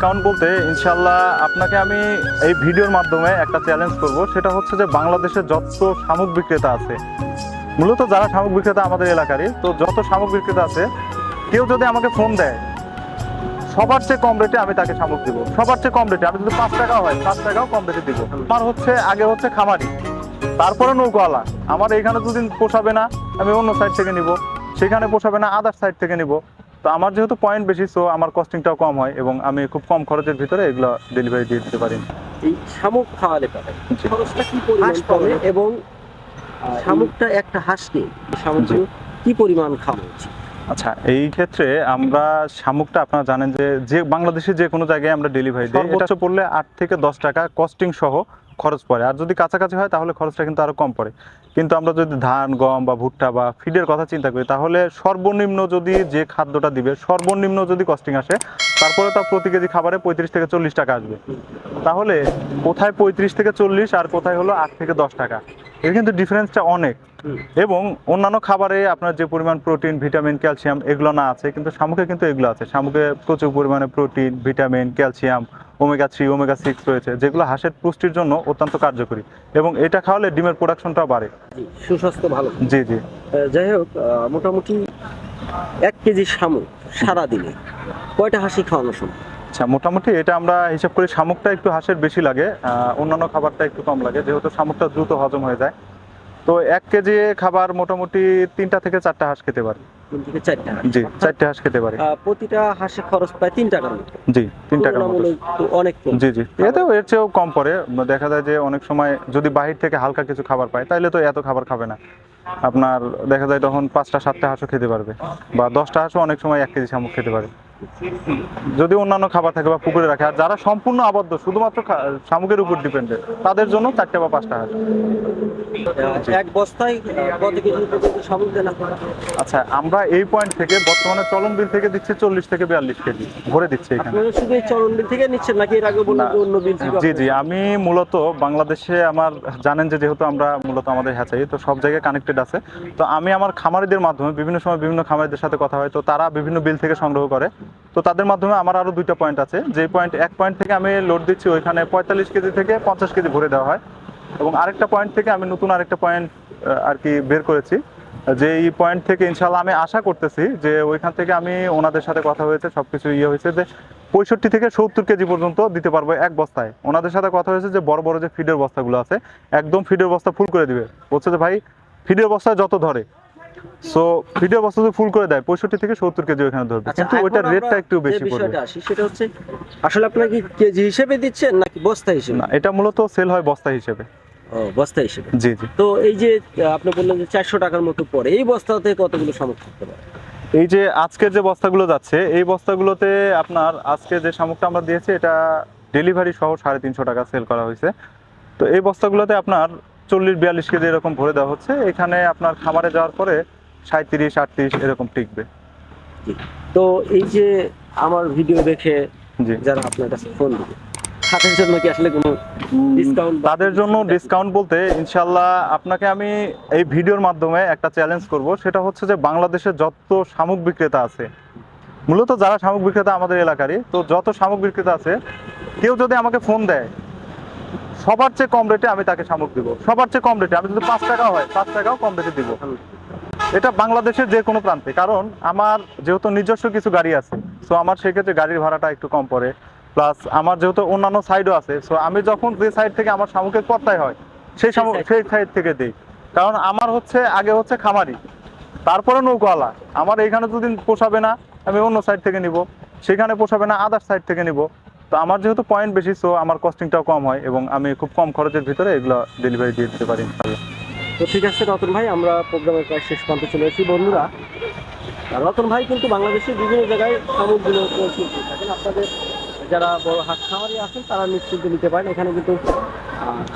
Discount বলতে ইনশাল্লাহ আপনাকে আমি এই ভিডিওর মাধ্যমে একটা চ্যালেঞ্জ করব। সেটা হচ্ছে যে বাংলাদেশের যত শামুক বিক্রেতা আছে, মূলত যারা শামুক বিক্রেতা আমাদের এলাকারই, তো যত শামুক বিক্রেতা আছে, কেউ যদি আমাকে ফোন দেয়, সবার চেয়ে কম রেটে আমি তাকে শামুক দিব। সবার চেয়ে কম রেটে আমি যদি পাঁচ টাকাও হয়, পাঁচ টাকাও কম রেটে দিব। আমার হচ্ছে, আগে হচ্ছে খামারি, তারপরে নৌকাওয়ালা। আমার এখানে দুদিন পোষাবে না, আমি অন্য সাইড থেকে নিব, সেখানে পোষাবে না আদার সাইড থেকে নিব। তো আমার যেহেতু পয়েন্ট বেশি সো আমার কস্টিংটাও কম হয় এবং আমি খুব কম খরচের ভিতরে এগুলো ডেলিভারি দিয়ে দিতে পারি। এই শামুক খাওয়ালে পারে। খরচটা কি পরিমাণ পাবে। এবং শামুকটা একটা হাঁসকে শামুকগুলো কি পরিমাণ খাওয়া উচিত? আচ্ছা এই ক্ষেত্রে আমরা শামুকটা আপনারা জানেন যে যে বাংলাদেশে যে কোনো জায়গায় আমরা ডেলিভারি দিই। এটা পড়লে আট থেকে দশ টাকা কস্টিং সহ খরচ পড়ে। আর যদি কাছাকাছি হয়, তাহলে খরচটা কিন্তু আরও কম পড়ে। কিন্তু আমরা যদি ধান, গম বা ভুট্টা বা ফিডের কথা চিন্তা করি, তাহলে সর্বনিম্ন যদি যে খাদ্যটা দিবে, সর্বনিম্ন যদি কস্টিং আসে, তারপরে তা প্রতি কেজি খাবারে পঁয়ত্রিশ থেকে চল্লিশ টাকা আসবে। তাহলে কোথায় পঁয়ত্রিশ থেকে চল্লিশ, আর কোথায় হলো আট থেকে দশ টাকা। এর কিন্তু ডিফারেন্সটা অনেক। এবং অন্যান্য খাবারে আপনার যে পরিমাণ প্রোটিন ভিটামিন ক্যালসিয়াম এগুলো না আছে কিন্তু শামুকে কিন্তু এগুলো আছে। শামুকে প্রচুর পরিমাণে protein vitamin calcium omega three omega six রয়েছে যেগুলো হাঁসের পুষ্টির জন্য অত্যন্ত কার্যকরী। এবং এটা খাওয়ালে ডিমের প্রোডাকশনটাও বাড়ে। সুস্বাস্থ্য ভালো। জি জি। যাই হোক মোটামুটি এক কেজি শামুক সারাদিনে কয়টা হাসি খাওয়ানো সম্ভব? আচ্ছা মোটামুটি এটা আমরা হিসাব করি শামুকটা একটু হাঁসের বেশি লাগে অন্যান্য খাবারটা একটু কম লাগে যেহেতু শামুকটা দ্রুত হজম হয়ে যায়। তো এক কেজি খাবার মোটামুটি তিনটা থেকে চারটা হাঁস খেতে পারে। জি চারটে হাঁস খেতে পারে। প্রতিটা খরচ প্রায় তিন টাকার জি তিন টাকার মতো। অনেক জি জি এতেও এর চেয়েও কম পড়ে। দেখা যায় যে অনেক সময় যদি বাহির থেকে হালকা কিছু খাবার পায় তাহলে তো এত খাবার খাবে না। আপনার দেখা যায় তখন পাঁচটা সাতটা হাঁসও খেতে পারবে। বা দশটা হাঁসও অনেক সময় এক কেজি শামুক খেতে পারে। যদি অন্যান্য খাবার থাকে বা পুকুরে রাখে আর যারা সম্পূর্ণ আবদ্ধ শুধুমাত্র শামুকের উপর ডিপেন্ডেন্ট তাদের জন্য চারটে বা পাঁচটা হাঁস। এক বস্তায় কত কেজি শামুক আচ্ছা আমরা এই পয়েন্ট থেকে বর্তমানে চলন বিল থেকে দিচ্ছি চল্লিশ থেকে বিয়াল্লিশ কেজি ভরে দিচ্ছি এখানে। শুধু বিল থেকে নিচ্ছেন নাকি এর আগে বললেন না। যে অন্য বিল জি জি আমি মূলত বাংলাদেশে আমার জানেন যে যেহেতু আমরা মূলত আমাদের হ্যাচাই তো সব জায়গায় কানেক্টেড আছে। তো আমি আমার খামারিদের মাধ্যমে বিভিন্ন সময় বিভিন্ন খামারিদের সাথে কথা হয় তো তারা বিভিন্ন বিল থেকে সংগ্রহ করে। তো তাদের মাধ্যমে আমার আরও দুইটা পয়েন্ট আছে। যে পয়েন্ট এক পয়েন্ট থেকে আমি লোড দিচ্ছি ওইখানে পঁয়তাল্লিশ কেজি থেকে পঞ্চাশ কেজি ভরে দেওয়া হয়। এবং আরেকটা পয়েন্ট থেকে আমি নতুন আরেকটা পয়েন্ট আর কি বের করেছি। যে এই পয়েন্ট থেকে ইনশাল্লাহ আমি আশা করতেছি যে ওইখান থেকে আমি ওনাদের সাথে কথা হয়েছে, সবকিছু ইয়ে হয়েছে যে পঁয়ষট্টি থেকে সত্তর কেজি পর্যন্ত দিতে পারব এক বস্তায়। ওনাদের সাথে কথা হয়েছে যে বড় বড় যে ফিডের বস্তাগুলো আছে, একদম ফিডের বস্তা ফুল করে দিবে। বলছে যে ভাই ফিডের বস্তায় যত ধরে সো বস্তা যদি ফুল করে দেয় পঁয়ষট্টি থেকে সত্তর কেজি ওখানে ধরবে। আচ্ছা, কিন্তু রেটটা একটু বেশি পড়বে। সেটা হচ্ছে আসলে আপনারা কি কেজি হিসেবে দিচ্ছেন নাকি বস্তা হিসেবে? না এটা মূলত সেল হয় বস্তা হিসেবে। ও বস্তা হিসেবে। জি জি। তো এই যে আপনি বললেন যে চারশো টাকার মতো পড়ে এই বস্তাতে কতগুলো শামুক থাকতে পারে? এই যে আজকের যে বস্তাগুলো যাচ্ছে এই বস্তাগুলোতে আপনার আজকে যে শামুকটা আমরা দিয়েছি এটা ডেলিভারি সহ সাড়ে তিনশো টাকা সেল করা হয়েছে। তো এই বস্তাগুলোতে আপনার চল্লিশ বিয়াল্লিশ কেজি এরকম ভরে দেওয়া হচ্ছে। এখানে আপনার খামারে যাওয়ার পরে সাঁত্রিশ আটত্রিশ এরকম টিকবে। তো এই যে আমার ভিডিও দেখে যারা আপনার কাছে ফোন দিবে তাদের জন্য কি আসলে কোনো ডিসকাউন্ট তাদের জন্য ডিসকাউন্ট বলতে ইনশাল্লাহ আপনাকে আমি এই ভিডিওর মাধ্যমে একটা চ্যালেঞ্জ করব। সেটা হচ্ছে যে বাংলাদেশের যত শামুক বিক্রেতা আছে মূলত যারা শামুক বিক্রেতা আমাদের এলাকারই তো যত শামুক বিক্রেতা আছে কেউ যদি আমাকে ফোন দেয় সবার চেয়ে কম রেটে আমি তাকে শামুক দিব। সবার চেয়ে কম রেটে আমি যদি পাঁচ টাকাও হয় পাঁচ টাকাও কম রেটে দিব। এটা বাংলাদেশের যে কোনো প্রান্তে। কারণ আমার যেহেতু নিজস্ব কিছু গাড়ি আছে সো আমার সেক্ষেত্রে গাড়ির ভাড়াটা একটু কম পড়ে। প্লাস আমার যেহেতু অন্যান্য সাইডও আছে সো আমি যখন যে সাইড থেকে আমার শামুকের পত্তায় হয় সেই শামুক সেই সাইড থেকে দিই। কারণ আমার হচ্ছে আগে হচ্ছে খামারি। তারপরে নৌকাওয়ালা আমার এইখানে যদি পোষাবে না আমি অন্য সাইড থেকে নিব। সেখানে পোষাবে না আদার সাইড থেকে নিব। তো আমার যেহেতু পয়েন্ট বেশি সো আমার কস্টিংটাও কম হয় এবং আমি খুব কম খরচের ভিতরে এগুলো ডেলিভারি দিয়ে দিতে পারি তো ঠিক আছে, রতন ভাই, আমরা প্রোগ্রামের প্রায় শেষ প্রান্তে চলে এসেছি বন্ধুরা। রতন ভাই কিন্তু বাংলাদেশের বিভিন্ন জায়গায় পৌঁছে থাকেন। আপনাদের যারা বড় হাট খামারি আছেন, তারা নিশ্চিন্ত নিতে পারেন, এখানে কিন্তু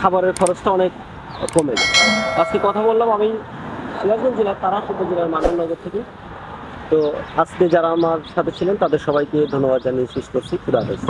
খাবারের খরচটা অনেক কমে আজকে কথা বললাম আমি সিরাজগঞ্জ জেলার তারাস উপজেলার মানবনগর থেকে। তো আজকে যারা আমার সাথে ছিলেন, তাদের সবাইকে ধন্যবাদ জানিয়ে শেষ করছি। খুদা হাফেজ।